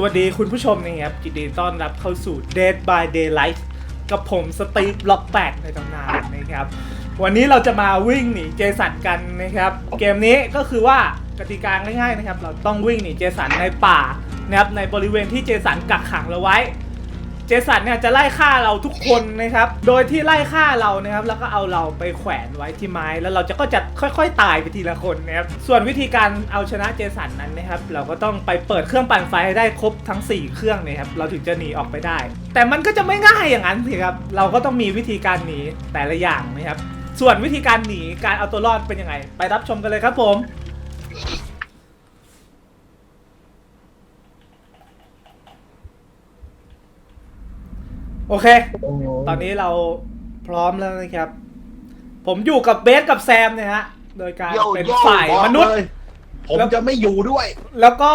สวัสดีคุณผู้ชมนะครับยินดีต้อนรับเข้าสู่ Dead by Daylight กับผมสตีฟล็อกแปดในตำนานนะครับ วันนี้เราจะมาวิ่งหนีเจสันกันนะครับ เกมนี้ก็คือว่ากติกาง่ายๆนะครับ เราต้องวิ่งหนีเจสันในป่านะครับในบริเวณที่เจสันกักขังเราไว้ เจสันเนี่ยจะไล่ฆ่าเราทุกคนนะครับ โดยที่ไล่ฆ่าเรานะครับ แล้วก็เอาเราไปแขวนไว้ที่ไม้ แล้วเราจะก็จะค่อยๆ ตายไปทีละคนนะครับ ส่วนวิธีการเอาชนะเจสันนั้นนะครับ เราก็ต้องไปเปิดเครื่องปั่นไฟให้ได้ครบทั้ง 4 เครื่องนะครับ เราถึงจะหนีออกไปได้ แต่มันก็จะไม่ง่ายอย่างนั้นสิครับ เราก็ต้องมีวิธีการหนีแต่ละอย่างนะครับ ส่วนวิธีการหนีการเอาตัวรอดเป็นยังไง ไปรับชมกันเลยครับผม โอเค ตอนนี้เราพร้อมแล้วนะครับ ผมอยู่กับเบสกับแซมเนี่ยฮะ โดยการโย่เป็นโย่ฝ่ายบอกมนุษย์เลยผมแล้วจะไม่อยู่ด้วย แล้วก็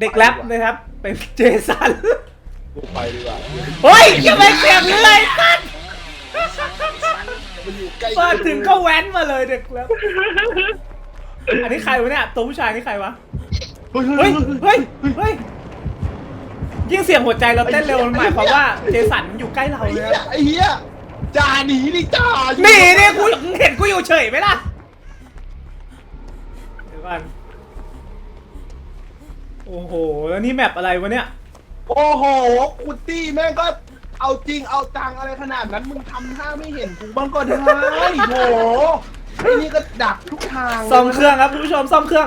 เด็กแรปนะครับ เป็นเจสันกูไปดีกว่า เฮ้ยยังไม่เสียงเลยสันมันอยู่ใกล้เปิดถึงก็แว้นมาเลยเด็กแรปอันนี้ใครวะเนี่ย ตัวผู้ชายนี่ใครวะ เฮ้ย เฮ้ย เฮ้ยเฮ้ ยยิ่งเสียงหัวใจเราเต้นเร็วมันหมายความว่าเจสันอยู่ใกล้เราไอ้เลยเหี้ยครับไอ้เหี้ยจ่าหนีดิจ่าหนีเนี่ยกูเห็นกูอยู่เฉยไหมล่ะเดี๋ยวก่อนโอ้โหแล้วนี่แมปอะไรวะเนี่ย โอ้โหกูตี้แม่งก็เอาจริงเอาจังอะไรขนาดนั้นมึงทำท่าไม่เห็นกูบ้างก็ได้โหไอ้นี่ก็ดักทุกทาง ซ่อมเครื่องครับคุณผู้ชมซ่อมเครื่อง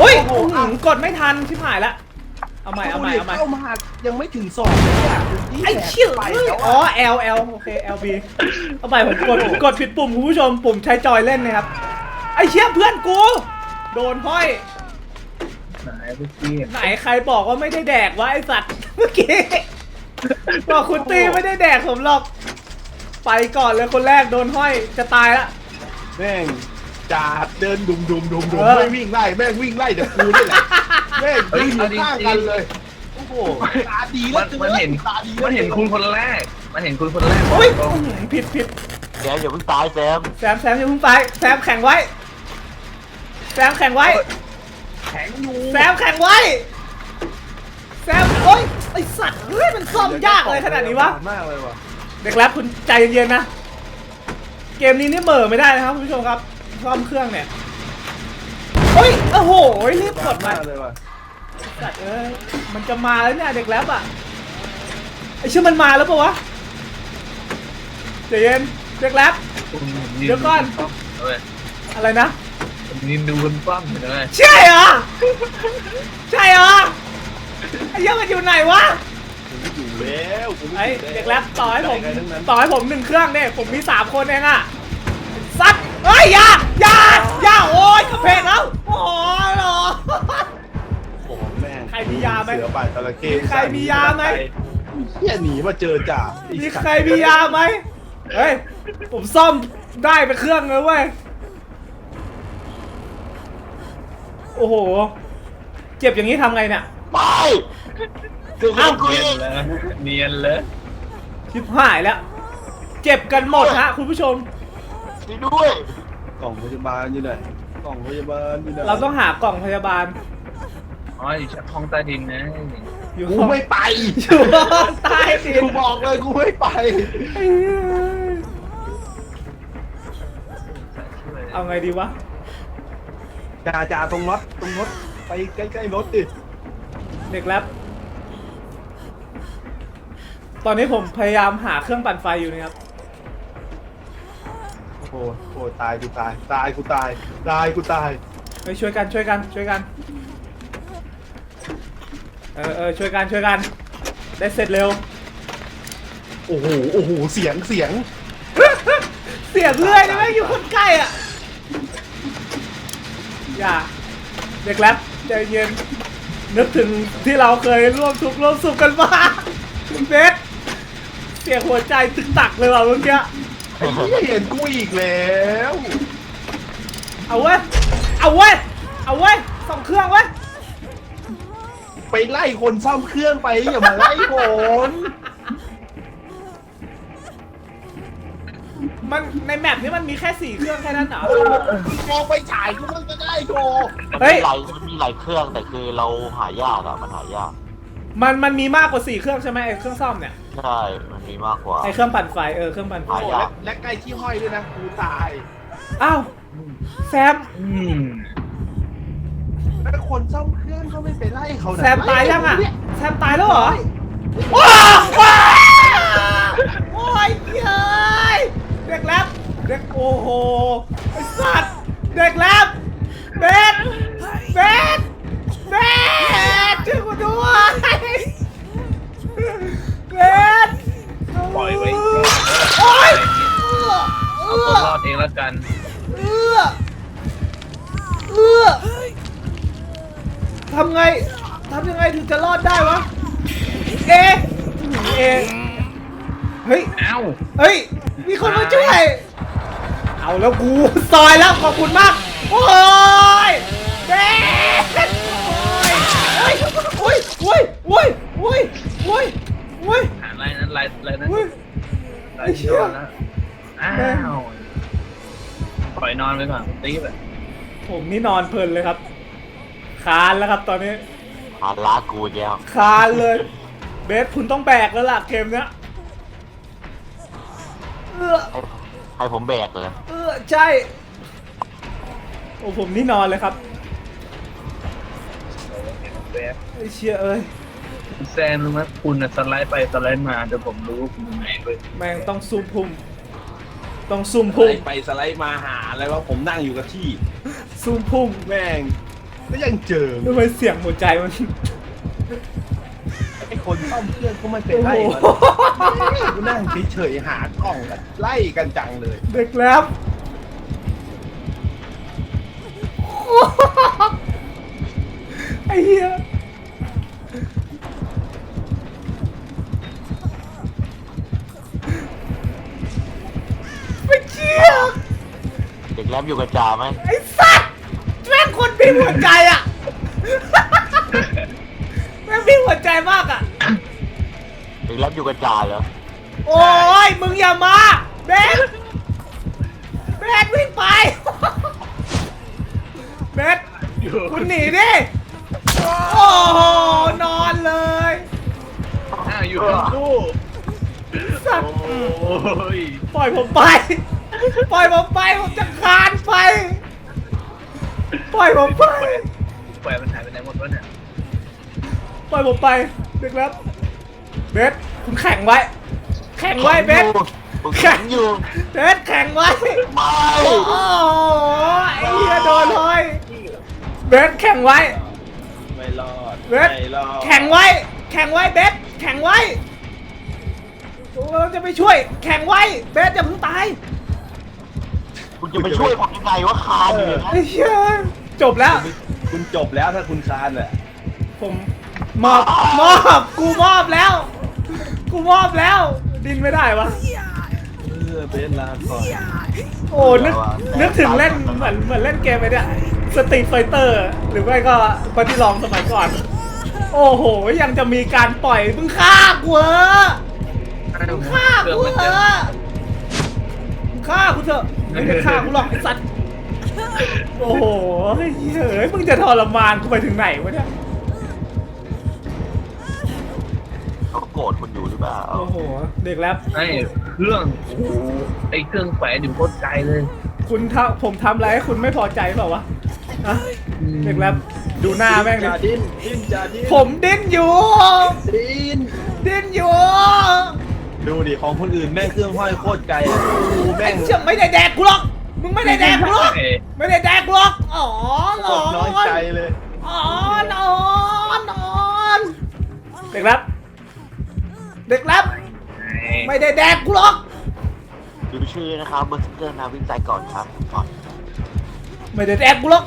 อุ้ยโอ้โห อื้อหือกดไม่ทันชิบหายละ เอาใหม่เอาใหม่เอาใหม่เข้ามายังไม่ถึงสองเลยอะกูตี้ไอ้เชี่ยไปเอ้ยแล้วอ๋ออะ L L โอเค L B เอาใหม่ผมกดกดผิดปุ่มคุณผู้ชมปุ่มใช้จอยเล่นนะครับ ไอ้เชี่ยเพื่อนกู โดนห้อย ไหนเมื่อกี้ไหนใครบอกว่าไม่ได้แดกวะไอสัตว์เมื่อกี้บอกคุณตีไม่ได้แดกผมหรอก ไปก่อนเลยคนแรกโดนห้อยจะตายละแม่ง จ่าเดินดุมดุมดุมดุมเออ ไม่วิ่งไล่แม่งวิ่งไล่เดี๋ยวกูนี่แหละแม่งยืนอยู่ข้างกันเลยโอ้โหตาดีแล้มัวนมันเห็นตาดีแล้วมันเห็นคุณคนแรก มันเห็นคุณคนแรกโอ้ยตรงอื้อหือผิดผิดแซมอย่าเพิ่งตายแซมแซมแซมอย่าเพิ่งไปแซมแข่งไว้ แซมแข่งไว้ แข็งอยู่แซมแข่งไว้ แซมโอ้ยไอสัตว์เฮ้ยมันซ่อมยากเลยขนาดนี้วะ มากเลยว่ะเด็กแรปคุณใจเย็นๆนะ เกมนี้นี่เหม่อไม่ได้นะครับคุณผู้ชมครับ ซ่อมเครื่องเนี่ยเฮ้ยโอ้โหรีบกดมามากเลยว่ะสัตว์เอ้ยมันจะมาแล้วเนี่ยเด็กแรปอะไอชื่อมันมาแล้วปะวะใจเย็นเด็กแรปคุณเดี๋ยวก่อนเว้ยอะไรนะนินดูคุณป้อมเห็นไหมใช่เหรอ ใช่เหรอไอ้เหี้ยังมันอยู่ไหนวะผมไม่อยู่แล้วผมไอ้ม่ยู่เด็กแรปต่อให้ผมได้ไงทั้งนั้นต่อให้ผมหนึ่งเครื่องเนี่ยผมมีสามคนเองอะสัตว์ เฮ้ยอยาอยาอยาโอ้ยกระเพกแล้วโอ้ยเหรอ โอ้โหแม่งใครมียาไหมเสือป่าจระเข้มีใครมียาไหม เฮียหนีมาเจอจ่ามีมีใครมียาไหมเฮ้ยผมซ่อมได้ไปเครื่องเลยเว้ยโอ้โห เจ็บอย่างนี้ทำไงเนี่ย ไปถึงแล้วกูเนียอีนกเลยเนียนเลย ชิบหายแล้ว เจ็บกันหมดฮะ คุณผู้ชม นี่ด้วยกล่องพยาบาลอยู่ไหนกล่องพยาบาลอยู่ไหนเราต้องหากล่องพยาบาล อ๋ออยู่ชั้นห้องใต้ดินนะอยู่กูห้องไม่ไปอยู่ห้องใต้ดินกูบอกเลยกูไม่ไปไอ้เหี้ยเอาไงดีวะจ่าจ่าตรงรถตรงรถไปใกล้ๆรถดิ เด็กแรปตอนนี้ผมพยายามหาเครื่องปั่นไฟอยู่นะครับโอ้โหโอ้ตายกูตาย ตายกูตาย ตายกูตายไปช่วยกันช่วยกันช่วยกัน เออเออช่วยกันช่วยกัน ได้เสร็จเร็ว โอ้โห โอ้โห เสียง เสียง เสียงเลื่อยนี่แม่งอยู่คนใกล้อะ อย่า เด็กแรปใจเย็น นึกถึงที่เราเคยร่วมทุกข์ร่วมสุขกันมาคุณเบสเสียงหัวใจตึกตักเลยว่ะเมื่อกี้ ไอ้เหี้ยเห็นกูอีกแล้วเอาเว้ย เอาเว้ย เอาเว้ยสองเครื่องเว้ย ไปไล่คนซ่อมเครื่องไปอย่ามาไล่คนมันในแมปนี้มันมีแค่สี่เครื่องแค่นั้นเหรอ มองไปฉายกูมันก็ได้โชว์ มันเฮ้มียหลายมันมีหลายเครื่องแต่คือเราหายากอะมันหายาก มันมันมีมากกว่าสี่เครื่องใช่ไหมไอ้เครื่องซ่อมเนี่ยใช่มันมีมากกว่า ไอ้เครื่องปั่นไฟเออเครื่องปั่นไฟหายากและใกล้ที่ห้อยด้วยนะกูตาย อ้าวแซมอืมแล้วคนซ่อมเครื่องก็ไม่ไปไล่เขานะแซมตายยังอะเนี่ยแซมตายแล้วเหรอว้าวว้าวโอ้ยเย้ยเด็กแรปเด็กโอ้โหไอ้สัตว์เด็กแรปเบสเบสเบส ช่วยกูด้วยเบสปล่อยไว้โอ้ยเอาตัวรอดเองแล้วกัน เอื้อเอื้อทำไงทำยังไงถึงจะรอดได้วะ เอเอเฮ้ย เอ้า เฮ้ย มีคนมาช่วย เอาแล้วกู ซอยแล้วขอบคุณมาก โอ้ยเด็ดโอ้ยโอ้ยโอ้ยโอ้ยโอ้ยโอ้ยโอ้ยหาอะไรนั้นอะไรอะไรนั้นโอ้ยอะไรที่นอนแล้วอ้าวปล่อยนอนไปก่อนคุณตีแบบผมนี่นอนเพลินเลยครับ คานแล้วครับตอนนี้หาลากูอีกแล้วคานเลย เบสคุณต้องแบกแล้วล่ะเกมเนี้ยเออให้ให้ผมแบกเลยเออใช่ โอ้ผมนี่นอนเลยครับ แบบ ไอ้เชี่ยเอ้ยคุณแซมรู้ไหมคุณน่ะสไลด์ไปสไลด์มาเดี๋ยวผมรู้ว่าคุณอยู่ไหนเว้ยแม่งต้องซุ่มพุ่มต้องซุ่มสพุ่ไลมด์ไปสไลด์มาหาอะไรว่าผมนั่งอยู่กับที่ ซุ่มพุ่มแม่งก็ยังเจอทำไมเสียงหัวใจมัน ไอ้คนซ่อมเครื่องก็ไม่ไปโอ้โหไล่มันกูนั่งเฉยๆหากล่องกันไล่กันจังเลยเด็กแล้วไอ้เหี้ย แรมอยู่กับจ่าไหมไอ้สัตว์แม่งคนมีหัวใจอะ แม่งมีหัวใจมากอะเด็กแรมอยู่กับจ่าเหรอโอ้ยมึงอย่ามาเบสเบสวิ่งไปเบสคุณหนีดิโอ้โหนอนเลยอ้าวอยู่ทั้งคู่สัตว์โอ้ย ปล่อยผมไป ปล่อยผมไปผมจะคานไป ปล่อยผมไปแหวนมันหายไปไหนหมดวะเนี่ยปล่อยผมไปเด็กแล้วเบสคุณแข่งไว้ แข่งไว้เบสผมแข็งอยู่เบสแข่งไว้ไม่โอ้โหไอ้เหี้ยโดนเลยเบสแข่งไว้ ไม่รอดเบสไม่รอดแข่งไว้ แข่งไว้เบสแข่งไว้เราจะไปช่วย แข่งไว้เบสอย่าเพิ่งตาย คุณจะไปช่วยผมยังไงวะคานอยู่อย่างนั้นไอ้เหี้ยจบแล้ว คุณจบแล้วถ้าคุณคานแหละผมมอบมอบกูมอบแล้ว กูมอบแล้ว ดินไม่ได้วะ เออเบสลาก่อนโอ้นึกนึกถึงเล่นเหมือนเหมือนเล่นเกมไอ้เนี่ยสตรีทไฟเตอร์หรือไม่ก็ปฏิลองสมัยก่อน โอ้โห ยังจะมีการปล่อยมึงฆ่ากูเหรอมึงฆ่าเครื่องกูมันเหรจะอมึงฆ่ากูเถอะ ไม่ได้ฆ่ากูหรอกไอ้สัตว์ โอ้โหเฮ้ยมึงจะทรมานกูไปถึงไหนวะเนี่ย เขาโกรธคุณอยู่หรือเปล่าโอ้โห เด็กแรปไอ้เครื่องโอ้โหไอ้เครื่องแฝงอยู่โคตรไกลเลยคุณทำผมทำอะไรให้คุณไม่พอใจเปล่าวะอะเด็กแรปดูหน้าแม่งดิจ่าดิ้นดิ้นจ่าดิ้นผมดิ้นอยู่ ดิ้นดิ้นอยู่ ดูดิของคนอื่นแม่งเครื่องห้อยโคตรไกลอะดูแม่ไอ้งเชื่อไม่ได้แดกกูหรอก มึงไม่ได้แดกกูหรอกเอ้ยไม่ได้แดกกูหรอก อ๋อหลโคอตรน้อยนใจเลย อ๋อนอนนอนเด็กแรปเด็กแรปไม่ได้แดกกูหรอก ดูชื่อนะครับเบอร์สเกอร์นาวินใจก่อนครับก่อนไม่ได้แดกกูหรอก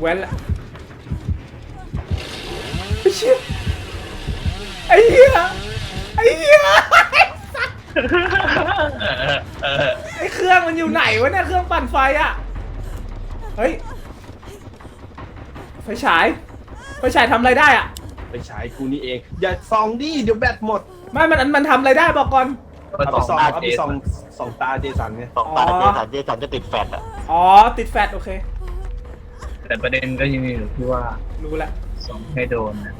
แว้นละชิบไอ้เหี้ย ไอ้เหี้ยไอ้เครื่องมันอยู่ไหนวะเนี่ยเครื่องปั่นไฟอะเฮ้ยไฟฉายไฟฉายทำอะไรได้อะไปฉายกูนี่เอง อย่าส่องดิเดี๋ยวแบตหมดไม่มันมันทำอะไรได้บอกก่อนมาเอาสไปองส่องตาเอาเจไปสัส่องนส่องตาเจสันไงสองตาอ๋อ เจสันเจสันจะติดแฟนอะอ๋อติดแฟตโอเคแต่ประเด็นก็ยังมีอยู่ที่ว่ารู้แล้วสองให้โดนนะ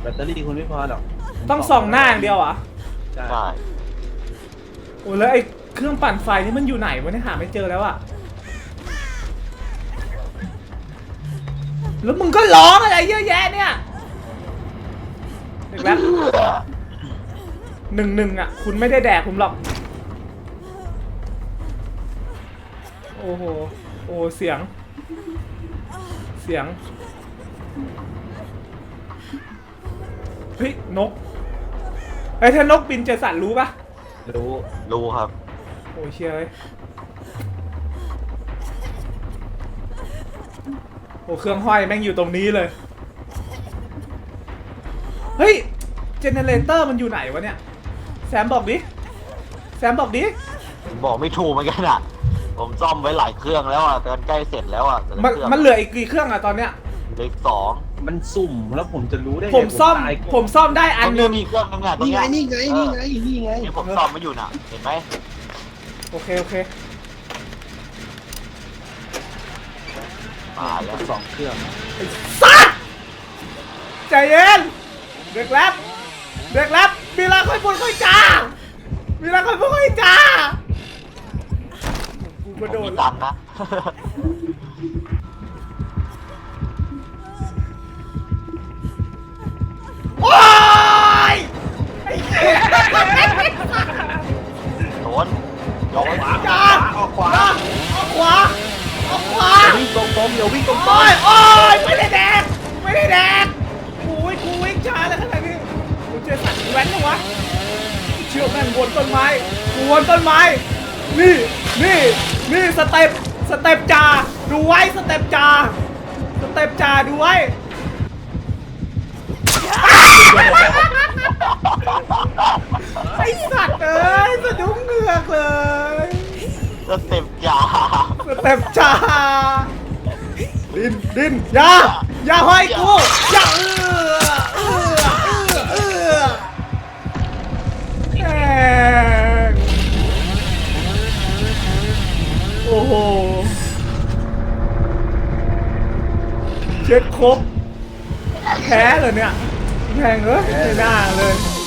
แบตเตอรี่คุณไม่พอหรอก ต้องส่องหน้าอย่างเดียวเหรอะใช่ใช่โอ้แล้วไอ้เครื่องปั่นไฟนี่มันอยู่ไหนวะเนี่ยหาไม่เจอแล้วอะแล้วมึงก็ร้องอะไรเยอะแยะเนี่ยเด็กแล้วหนึ่งหนึ่งอะคุณไม่ได้แดกผมหรอก โอ้โห โอ้เสียง เสียง เฮ้ย นก ไอ้ยถ้านกบินเจสันรู้ปะรู้รู้ครับ โอ้ยเชียเลยโอ้เครื่องห้อยแม่งอยู่ตรงนี้เลย เฮ้ย เจเนเรเตอร์มันอยู่ไหนวะเนี่ย แซมบอกดิ แซมบอกดิ บอกไม่ถูกเหมือนกันอะผมซ่อมไว้หลายเครื่องแล้วอะแต่มันใกล้เสร็จแล้วอะแต่ละมันเครื่องมันเหลืออีกกี่เครื่องอะตอนเนี้ยเหลืออีกสอง มันสุ่มแล้วผมจะรู้ได้ไงผมซ่อม ตายก่นผมซ่อมได้อันหนึงมีเครื่องนึงอะตรงนี่ไงเนี้ยนี่ไงนี่ไงนี่ไงที่ผมซ่อมไม่อยู่น่ะ เห็นไหมโอเคโอเค ตายแล้วสองเครื่องสัตว์ใจเย็น เด็กแรปเด็กแรปมีอะไรค่อยพูดค่อยจามีอะไรค่อยพูดค่อยจากูผกระโดมดมีตังค์นะ โอ๊ยไอ้เหี้ยโดนยกไว้จ้าออกขวาออกขวาออกขวาอย่าวิ่งตรงๆอย่าวิ่งตรงโอ๊ยโอ๊ยไม่ได้แดกไม่ได้แดกโอ้ยกูวิ่งช้าเลยขนาดนี้กูเจอสัตว์แว้นเหรอวะเชื่อแม่งวนต้นไม้กูวนต้นไม้ นี่นี่นี่สเต็ปสเต็ปจ่าดูไว้สเต็ปจ่าสเต็ปจ่าดูไว้ ไอสัตว์เอ้ยสะดุ้งเหงือกเลยสเต็ปยาสเต็ปจ่าดินดินอย่าอย่าห้อยกูอย่าเออเออเออเออโอ้โหเช็ดครบแพ้เลยเนี่ย แพงเอ้ยไม่น่าเลย